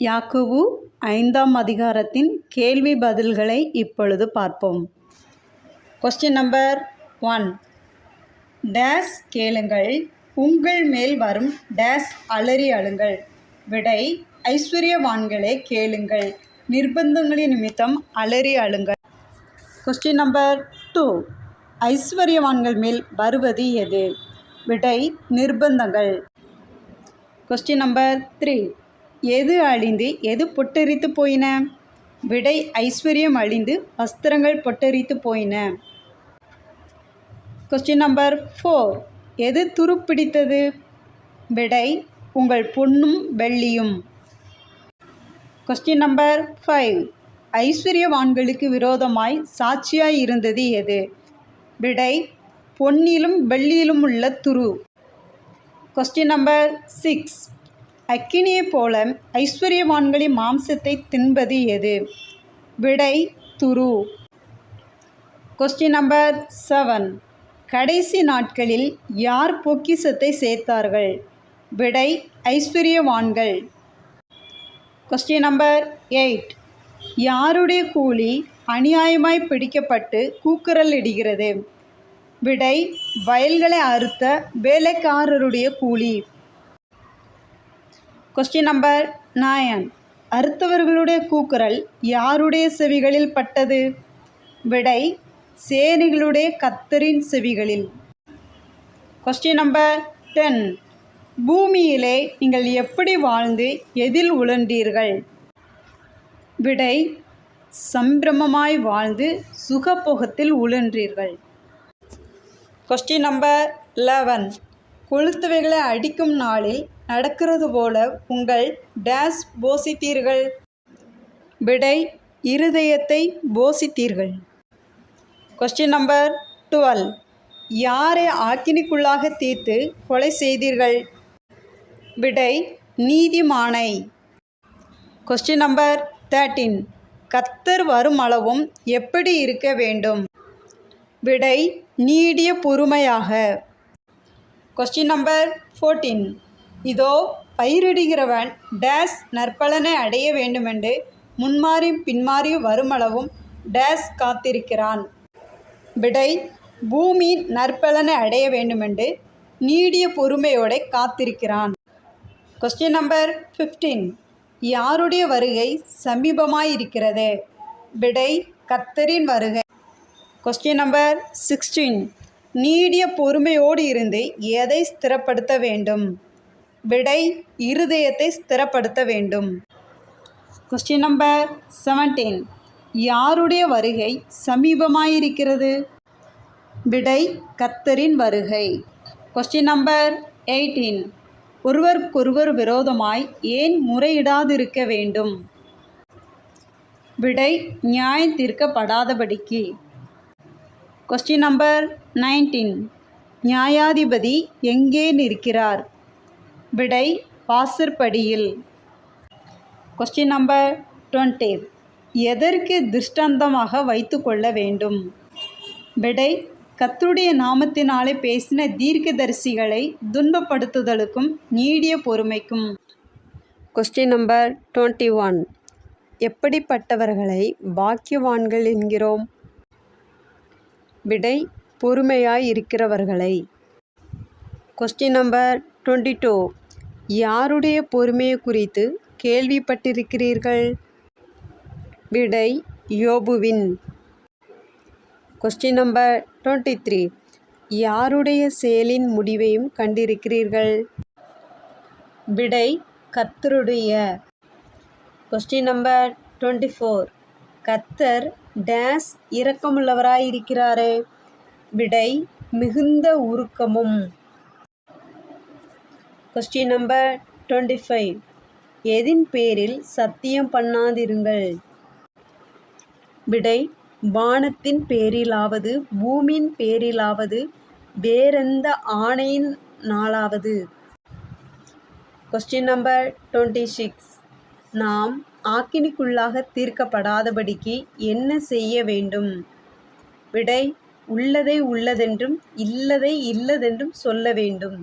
யாக்கோபு ஐந்தாம் அதிகாரத்தின் கேள்வி பதில்களை இப்பொழுது பார்ப்போம். கொஸ்டின் நம்பர் ஒன் டேஸ் கேளுங்கள். உங்கள் மேல் வரும் டேஸ் அலறி அழுங்கள். விடை ஐஸ்வர்யவான்களே கேளுங்கள். நிர்பந்தங்களின் நிமித்தம் அலறி அழுங்கள். கொஸ்டின் நம்பர் டூ ஐஸ்வர்யவான்கள் மேல் வருவது எது? விடை நிர்பந்தங்கள். கொஸ்டின் நம்பர் த்ரீ எது அழிந்து எது பொட்டரித்து போயின? விடை ஐஸ்வர்யம் அழிந்து வஸ்திரங்கள் பொட்டரித்து போயின. கொஸ்டின் நம்பர் ஃபோர் எது துருப்பிடித்தது? விடை உங்கள் பொண்ணும் வெள்ளியும். கொஸ்டின் நம்பர் ஃபைவ் ஐஸ்வர்யவான்களுக்கு விரோதமாய் சாட்சியாய் இருந்தது எது? விடை பொன்னிலும் வெள்ளியிலும் உள்ள துரு. கொஸ்டின் நம்பர் சிக்ஸ் அக்கினியைப் போல ஐஸ்வர்யவான்களின் மாம்சத்தை தின்பது எது? விடை துரு. கொஸ்டின் நம்பர் செவன் கடைசி நாட்களில் யார் பொக்கிசத்தை சேர்த்தார்கள்? விடை ஐஸ்வர்யவான்கள். கொஸ்டின் நம்பர் எயிட் யாருடைய கூலி அநியாயமாய் பிடிக்கப்பட்டு கூக்குரல் இடுகிறது? விடை வயல்களை அறுத்த வேலைக்காரருடைய கூலி. கொஸ்டின் நம்பர் நயன் அறுத்தவர்களுடைய கூக்குரல் யாருடைய செவிகளில் பட்டது? விடை சேனைகளுடைய கத்தரின் செவிகளில். கொஸ்டின் நம்பர் டென் பூமியிலே நீங்கள் எப்படி வாழ்ந்து எதில் உழன்றீர்கள்? விடை சம்பிரமமாய் வாழ்ந்து சுகபோகத்தில் உழன்றீர்கள். கொஸ்டின் நம்பர் லெவன் கொளுத்துவைகளை அடிக்கும் நாளில் நடக்கிறது போல உங்கள் டேஸ் போசித்தீர்கள். விடை இருதயத்தை போசித்தீர்கள். கொஸ்டின் நம்பர் டுவெல் யாரை ஆக்கினிக்குள்ளாக தீர்த்து கொலை செய்தீர்கள்? விடை நீதிமானை. கொஸ்டின் நம்பர் தேர்ட்டீன் கத்தர் வரும் அளவும் எப்படி இருக்க வேண்டும்? விடை நீடிய பொறுமையாக. கொஸ்டின் நம்பர் ஃபோர்டீன் இதோ பயிரிடுகிறவன் டேஸ் நற்பலனை அடைய வேண்டுமென்று முன்மாறி பின்மாறி வருமளவும் டேஸ் காத்திருக்கிறான். விடை பூமி நற்பலனை அடைய வேண்டுமென்று நீடிய பொறுமையோட காத்திருக்கிறான். கொஸ்டின் நம்பர் ஃபிஃப்டீன் யாருடைய வருகை சமீபமாயிருக்கிறது? விடை கத்தரின் வருகை. கொஸ்டின் நம்பர் சிக்ஸ்டீன் நீடிய பொறுமையோடு இருந்து எதை ஸ்திரப்படுத்த வேண்டும்? விடை இருதயத்தை ஸ்திரப்படுத்த வேண்டும். கொஸ்டின் நம்பர் செவன்டீன் யாருடைய வருகை சமீபமாயிருக்கிறது? விடை கத்தரின் வருகை. கொஸ்டின் நம்பர் எயிட்டீன் ஒருவருக்கொருவர் விரோதமாய் ஏன் முறையிடாதிருக்க வேண்டும்? விடை நியாயம் தீர்க்கப்படாதபடிக்கு. கொஸ்டின் நம்பர் நைன்டீன் நியாயாதிபதி எங்கே நிற்கிறார்? விடை வாசற்படியில். கொஸ்டின் நம்பர் டுவெண்ட்டி எதற்கு திருஷ்டாந்தமாக வைத்து கொள்ள வேண்டும்? விடை கத்துடைய நாமத்தினாலே பேசின தீர்க்கதரிசிகளை துன்பப்படுத்துதலுக்கும் நீடிய பொறுமைக்கும். கொஸ்டின் நம்பர் டுவெண்ட்டி ஒன் எப்படிப்பட்டவர்களை பாக்கியவான்கள் என்கிறோம்? விடை பொறுமையாய் இருக்கிறவர்களை. கொஸ்டின் நம்பர் டுவெண்ட்டி டூ யாருடைய பொறுமையை குறித்து கேள்விப்பட்டிருக்கிறீர்கள்? விடை யோபுவின். கொஸ்டின் நம்பர் டுவெண்ட்டி த்ரீ யாருடைய செயலின் முடிவையும் கண்டிருக்கிறீர்கள்? விடை கத்தருடைய கொஸ்டின் நம்பர் டுவெண்ட்டி ஃபோர் கத்தர் டேஸ் இரக்கமுள்ளவராயிருக்கிறாரே. விடை மிகுந்த உருக்கமும். கொஸ்டின் நம்பர் டுவெண்ட்டி ஃபைவ் எதின் பேரில் சத்தியம் பண்ணாதிருங்கள்? விடை வானத்தின் பேரிலாவது பூமியின் பேரிலாவது வேறெந்த ஆணையின் நாளாவது. கொஸ்டின் நம்பர் டுவெண்ட்டி சிக்ஸ் நாம் ஆக்கினிக்குள்ளாக தீர்க்கப்படாதபடிக்கு என்ன செய்ய வேண்டும்? விடை உள்ளதை உள்ளதென்றும் இல்லதை இல்லதென்றும் சொல்ல வேண்டும்.